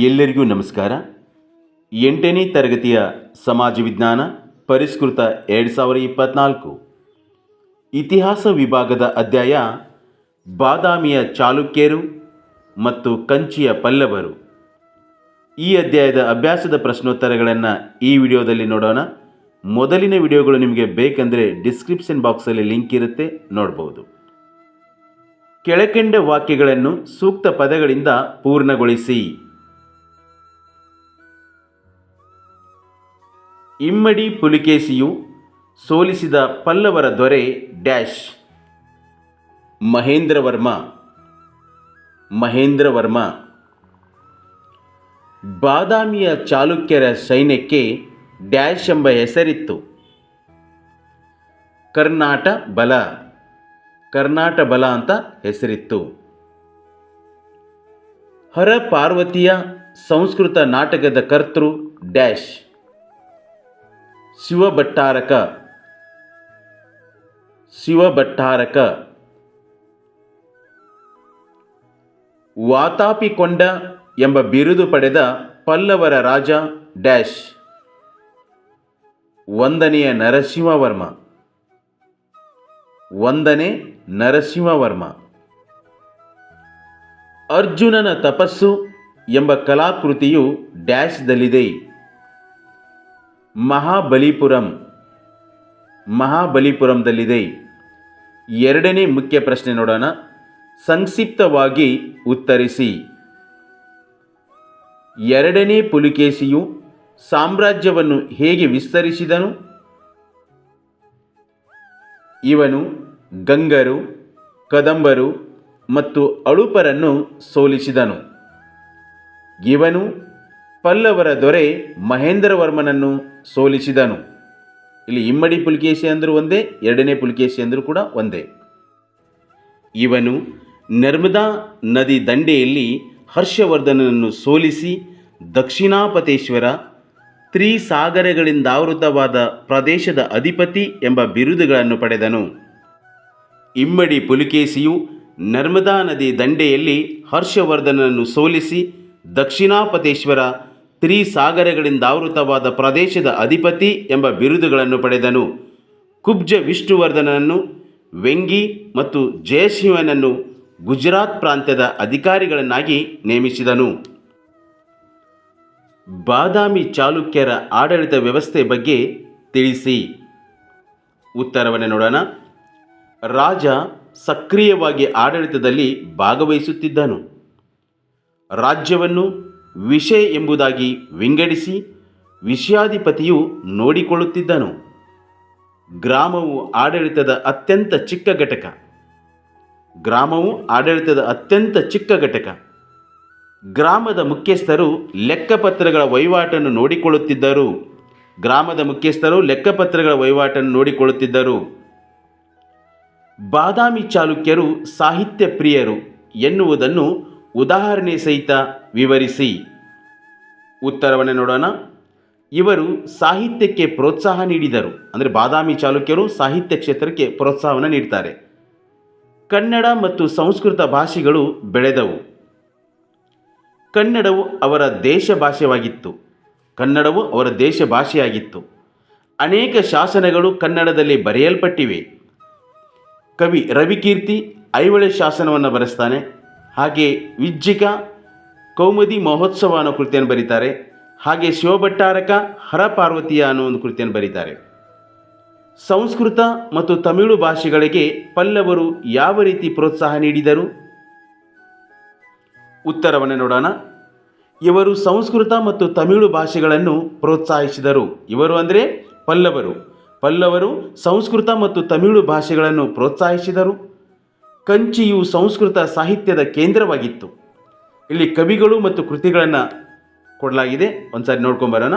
ಎಲ್ಲರಿಗೂ ನಮಸ್ಕಾರ. ಎಂಟನೇ ತರಗತಿಯ ಸಮಾಜ ವಿಜ್ಞಾನ ಪರಿಷ್ಕೃತ ಎರಡು ಸಾವಿರ ಇಪ್ಪತ್ತ್ನಾಲ್ಕು ಇತಿಹಾಸ ವಿಭಾಗದ ಅಧ್ಯಾಯ, ಬಾದಾಮಿಯ ಚಾಲುಕ್ಯರು ಮತ್ತು ಕಂಚಿಯ ಪಲ್ಲವರು. ಈ ಅಧ್ಯಾಯದ ಅಭ್ಯಾಸದ ಪ್ರಶ್ನೋತ್ತರಗಳನ್ನು ಈ ವಿಡಿಯೋದಲ್ಲಿ ನೋಡೋಣ. ಮೊದಲಿನ ವಿಡಿಯೋಗಳು ನಿಮಗೆ ಬೇಕೆಂದರೆ ಡಿಸ್ಕ್ರಿಪ್ಷನ್ ಬಾಕ್ಸಲ್ಲಿ ಲಿಂಕ್ ಇರುತ್ತೆ, ನೋಡ್ಬೋದು. ಕೆಳಕಂಡ ವಾಕ್ಯಗಳನ್ನು ಸೂಕ್ತ ಪದಗಳಿಂದ ಪೂರ್ಣಗೊಳಿಸಿ. ಇಮ್ಮಡಿ ಪುಲಿಕೇಶಿಯು ಸೋಲಿಸಿದ ಪಲ್ಲವರ ದೊರೆ ಡ್ಯಾಶ್. ಮಹೇಂದ್ರವರ್ಮ ಮಹೇಂದ್ರವರ್ಮ ಬಾದಾಮಿಯ ಚಾಲುಕ್ಯರ ಸೈನ್ಯಕ್ಕೆ ಡ್ಯಾಶ್ ಎಂಬ ಹೆಸರಿತ್ತು. ಕರ್ನಾಟ ಬಲ ಕರ್ನಾಟ ಬಲ ಅಂತ ಹೆಸರಿತ್ತು. ಹರ ಪಾರ್ವತಿಯ ಸಂಸ್ಕೃತ ನಾಟಕದ ಕರ್ತೃ ಡ್ಯಾಶ್. ಶಿವಭಟ್ಟಾರಕ. ಶಿವಭಟ್ಟಾರಕ. ವಾತಾಪಿಕೊಂಡ ಎಂಬ ಬಿರುದು ಪಡೆದ ಪಲ್ಲವರ ರಾಜ ಡ್ಯಾಶ್. ಒಂದನೆಯ ನರಸಿಂಹವರ್ಮ. ಒಂದನೇ ನರಸಿಂಹವರ್ಮ. ಅರ್ಜುನನ ತಪಸ್ಸು ಎಂಬ ಕಲಾಕೃತಿಯು ಡ್ಯಾಶ್ದಲ್ಲಿದೆ. ಮಹಾಬಲಿಪುರಂ. ಮಹಾಬಲಿಪುರಂದಲ್ಲಿದೆ. ಎರಡನೇ ಮುಖ್ಯ ಪ್ರಶ್ನೆ ನೋಡೋಣ. ಸಂಕ್ಷಿಪ್ತವಾಗಿ ಉತ್ತರಿಸಿ. ಎರಡನೇ ಪುಲಿಕೇಶಿಯು ಸಾಮ್ರಾಜ್ಯವನ್ನು ಹೇಗೆ ವಿಸ್ತರಿಸಿದನು? ಇವನು ಗಂಗರು, ಕದಂಬರು ಮತ್ತು ಅಳುಪರನ್ನು ಸೋಲಿಸಿದನು. ಇವನು ಪಲ್ಲವರ ದೊರೆ ಮಹೇಂದ್ರವರ್ಮನನ್ನು ಸೋಲಿಸಿದನು. ಇಲ್ಲಿ ಇಮ್ಮಡಿ ಪುಲಿಕೇಶಿ ಅಂದರೂ ಒಂದೇ, ಎರಡನೇ ಪುಲಿಕೇಶಿ ಅಂದರೂ ಕೂಡ ಒಂದೇ. ಇವನು ನರ್ಮದಾ ನದಿ ದಂಡೆಯಲ್ಲಿ ಹರ್ಷವರ್ಧನನನ್ನು ಸೋಲಿಸಿ ದಕ್ಷಿಣಾಪತೇಶ್ವರ ತ್ರಿಸಾಗರಗಳಿಂದಾವೃತವಾದ ಪ್ರದೇಶದ ಅಧಿಪತಿ ಎಂಬ ಬಿರುದುಗಳನ್ನು ಪಡೆದನು. ಇಮ್ಮಡಿ ಪುಲಿಕೇಶಿಯು ನರ್ಮದಾ ನದಿ ದಂಡೆಯಲ್ಲಿ ಹರ್ಷವರ್ಧನನನ್ನು ಸೋಲಿಸಿ ದಕ್ಷಿಣಾಪತೇಶ್ವರ ತ್ರಿಸಾಗರಗಳಿಂದಾವೃತವಾದ ಪ್ರದೇಶದ ಅಧಿಪತಿ ಎಂಬ ಬಿರುದುಗಳನ್ನು ಪಡೆದನು. ಕುಬ್ಜ ವಿಷ್ಣುವರ್ಧನನನ್ನು ವೆಂಗಿ ಮತ್ತು ಜಯಸಿಂಹನನ್ನು ಗುಜರಾತ್ ಪ್ರಾಂತ್ಯದ ಅಧಿಕಾರಿಗಳನ್ನಾಗಿ ನೇಮಿಸಿದನು. ಬಾದಾಮಿ ಚಾಲುಕ್ಯರ ಆಡಳಿತ ವ್ಯವಸ್ಥೆ ಬಗ್ಗೆ ತಿಳಿಸಿ. ಉತ್ತರವನ್ನು ನೋಡೋಣ. ರಾಜ ಸಕ್ರಿಯವಾಗಿ ಆಡಳಿತದಲ್ಲಿ ಭಾಗವಹಿಸುತ್ತಿದ್ದನು. ರಾಜ್ಯವನ್ನು ವಿಷಯ ಎಂಬುದಾಗಿ ವಿಂಗಡಿಸಿ ವಿಷಯಾಧಿಪತಿಯು ನೋಡಿಕೊಳ್ಳುತ್ತಿದ್ದನು. ಗ್ರಾಮವು ಆಡಳಿತದ ಅತ್ಯಂತ ಚಿಕ್ಕ ಘಟಕ. ಗ್ರಾಮವು ಆಡಳಿತದ ಅತ್ಯಂತ ಚಿಕ್ಕ ಘಟಕ. ಗ್ರಾಮದ ಮುಖ್ಯಸ್ಥರು ಲೆಕ್ಕಪತ್ರಗಳ ವಹಿವಾಟನ್ನು ನೋಡಿಕೊಳ್ಳುತ್ತಿದ್ದರು. ಗ್ರಾಮದ ಮುಖ್ಯಸ್ಥರು ಲೆಕ್ಕಪತ್ರಗಳ ವಹಿವಾಟನ್ನು ನೋಡಿಕೊಳ್ಳುತ್ತಿದ್ದರು. ಬಾದಾಮಿ ಚಾಲುಕ್ಯರು ಸಾಹಿತ್ಯ ಪ್ರಿಯರು ಎನ್ನುವುದನ್ನು ಉದಾಹರಣೆ ಸಹಿತ ವಿವರಿಸಿ. ಉತ್ತರವನ್ನು ನೋಡೋಣ. ಇವರು ಸಾಹಿತ್ಯಕ್ಕೆ ಪ್ರೋತ್ಸಾಹ ನೀಡಿದರು. ಅಂದರೆ ಬಾದಾಮಿ ಚಾಲುಕ್ಯರು ಸಾಹಿತ್ಯ ಕ್ಷೇತ್ರಕ್ಕೆ ಪ್ರೋತ್ಸಾಹವನ್ನು ನೀಡ್ತಾರೆ. ಕನ್ನಡ ಮತ್ತು ಸಂಸ್ಕೃತ ಭಾಷೆಗಳು ಬೆಳೆದವು. ಕನ್ನಡವು ಅವರ ದೇಶ ಭಾಷೆವಾಗಿತ್ತು. ಕನ್ನಡವು ಅವರ ದೇಶ ಭಾಷೆಯಾಗಿತ್ತು. ಅನೇಕ ಶಾಸನಗಳು ಕನ್ನಡದಲ್ಲಿ ಬರೆಯಲ್ಪಟ್ಟಿವೆ. ಕವಿ ರವಿಕೀರ್ತಿ ಐವಳೆ ಶಾಸನವನ್ನು ಬರೆಸ್ತಾನೆ. ಹಾಗೆ ವಿಜ್ಜಿಕ ಕೌಮುದಿ ಮಹೋತ್ಸವ ಅನ್ನೋ ಕೃತಿಯನ್ನು ಬರೀತಾರೆ. ಹಾಗೆ ಶಿವಭಟ್ಟಾರಕ ಹರಪಾರ್ವತಿಯ ಅನ್ನೋ ಒಂದು ಕೃತಿಯನ್ನು ಬರೀತಾರೆ. ಸಂಸ್ಕೃತ ಮತ್ತು ತಮಿಳು ಭಾಷೆಗಳಿಗೆ ಪಲ್ಲವರು ಯಾವ ರೀತಿ ಪ್ರೋತ್ಸಾಹ ನೀಡಿದರು? ಉತ್ತರವನ್ನು ನೋಡೋಣ. ಇವರು ಸಂಸ್ಕೃತ ಮತ್ತು ತಮಿಳು ಭಾಷೆಗಳನ್ನು ಪ್ರೋತ್ಸಾಹಿಸಿದರು. ಇವರು ಅಂದರೆ ಪಲ್ಲವರು. ಪಲ್ಲವರು ಸಂಸ್ಕೃತ ಮತ್ತು ತಮಿಳು ಭಾಷೆಗಳನ್ನು ಪ್ರೋತ್ಸಾಹಿಸಿದರು. ಕಂಚಿಯು ಸಂಸ್ಕೃತ ಸಾಹಿತ್ಯದ ಕೇಂದ್ರವಾಗಿತ್ತು. ಇಲ್ಲಿ ಕವಿಗಳು ಮತ್ತು ಕೃತಿಗಳನ್ನು ಕೊಡಲಾಗಿದೆ. ಒಂದ್ಸಾರಿ ನೋಡ್ಕೊಂಬರೋಣ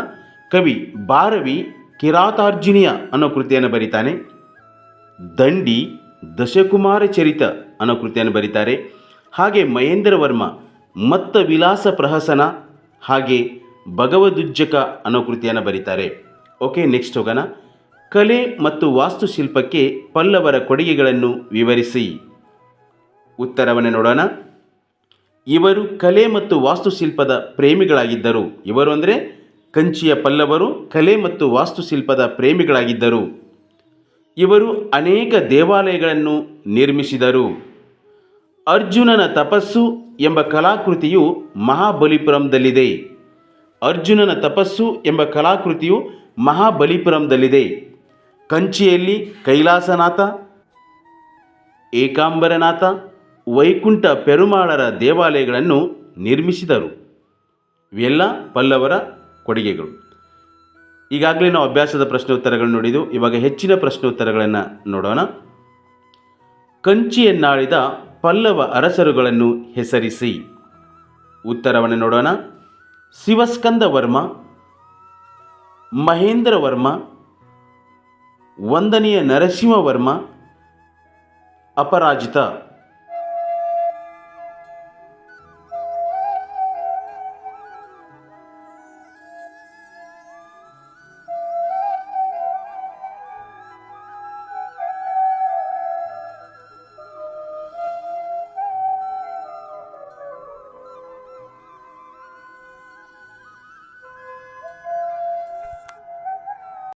ಕವಿ ಭಾರವಿ ಕಿರಾತಾರ್ಜುನಿಯ ಅನ್ನೋ ಕೃತಿಯನ್ನು ಬರೀತಾನೆ. ದಂಡಿ ದಶಕುಮಾರ ಚರಿತ ಅನ್ನೋ ಕೃತಿಯನ್ನು ಬರೀತಾರೆ. ಹಾಗೆ ಮಹೇಂದ್ರ ವರ್ಮ ಮತ್ತ ವಿಲಾಸ ಪ್ರಹಸನ ಹಾಗೆ ಭಗವದುಜ್ಜಕ ಅನ್ನೋ ಕೃತಿಯನ್ನು ಬರೀತಾರೆ. ಓಕೆ, ನೆಕ್ಸ್ಟ್ ಹೋಗೋಣ. ಕಲೆ ಮತ್ತು ವಾಸ್ತುಶಿಲ್ಪಕ್ಕೆ ಪಲ್ಲವರ ಕೊಡುಗೆಗಳನ್ನು ವಿವರಿಸಿ. ಉತ್ತರವನ್ನು ನೋಡೋಣ. ಇವರು ಕಲೆ ಮತ್ತು ವಾಸ್ತುಶಿಲ್ಪದ ಪ್ರೇಮಿಗಳಾಗಿದ್ದರು. ಇವರು ಅಂದರೆ ಕಂಚಿಯ ಪಲ್ಲವರು ಕಲೆ ಮತ್ತು ವಾಸ್ತುಶಿಲ್ಪದ ಪ್ರೇಮಿಗಳಾಗಿದ್ದರು. ಇವರು ಅನೇಕ ದೇವಾಲಯಗಳನ್ನು ನಿರ್ಮಿಸಿದರು. ಅರ್ಜುನನ ತಪಸ್ಸು ಎಂಬ ಕಲಾಕೃತಿಯು ಮಹಾಬಲಿಪುರಂದಲ್ಲಿದೆ. ಅರ್ಜುನನ ತಪಸ್ಸು ಎಂಬ ಕಲಾಕೃತಿಯು ಮಹಾಬಲಿಪುರಂದಲ್ಲಿದೆ. ಕಂಚಿಯಲ್ಲಿ ಕೈಲಾಸನಾಥ, ಏಕಾಂಬರನಾಥ ವೈಕುಂಠ ಪೆರುಮಾಳರ ದೇವಾಲಯಗಳನ್ನು ನಿರ್ಮಿಸಿದರು. ಇವೆಲ್ಲ ಪಲ್ಲವರ ಕೊಡುಗೆಗಳು. ಈಗಾಗಲೇ ನಾವು ಅಭ್ಯಾಸದ ಪ್ರಶ್ನೋತ್ತರಗಳನ್ನು ನೋಡಿದ್ದು ಇವಾಗ ಹೆಚ್ಚಿನ ಪ್ರಶ್ನೋತ್ತರಗಳನ್ನು ನೋಡೋಣ. ಕಂಚಿಯನ್ನಾಳಿದ ಪಲ್ಲವ ಅರಸರುಗಳನ್ನು ಹೆಸರಿಸಿ. ಉತ್ತರವನ್ನು ನೋಡೋಣ. ಶಿವಸ್ಕಂದ ವರ್ಮ, ಮಹೇಂದ್ರ ವರ್ಮ ಒಂದನೆಯ ನರಸಿಂಹವರ್ಮ ಅಪರಾಜಿತ